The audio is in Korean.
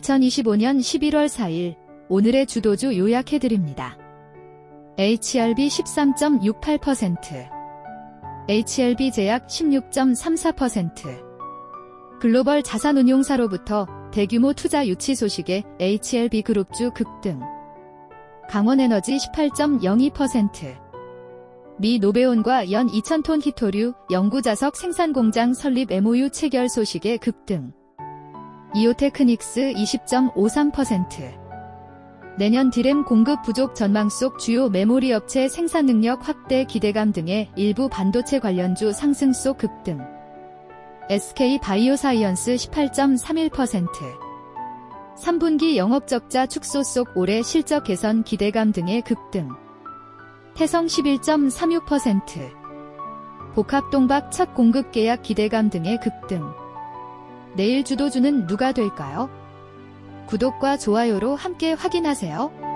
2025년 11월 4일 오늘의 주도주 요약해드립니다. HRB 13.68%, HLB 제약 16.34%, 글로벌 자산운용사로부터 대규모 투자 유치 소식에 HLB 그룹주 급등, 강원에너지 18.02%, 미 노베온과 연 2,000톤 히토류 영구자석 생산공장 설립 MOU 체결 소식에 급등, 이오테크닉스 20.53%, 내년 디램 공급 부족 전망 속 주요 메모리 업체 생산 능력 확대 기대감 등의 일부 반도체 관련주 상승 속 급등. SK 바이오사이언스 18.31%. 3분기 영업 적자 축소 속 올해 실적 개선 기대감 등의 급등. 태성 11.36%. 복합동박 첫 공급 계약 기대감 등의 급등. 내일 주도주는 누가 될까요? 구독과 좋아요로 함께 확인하세요.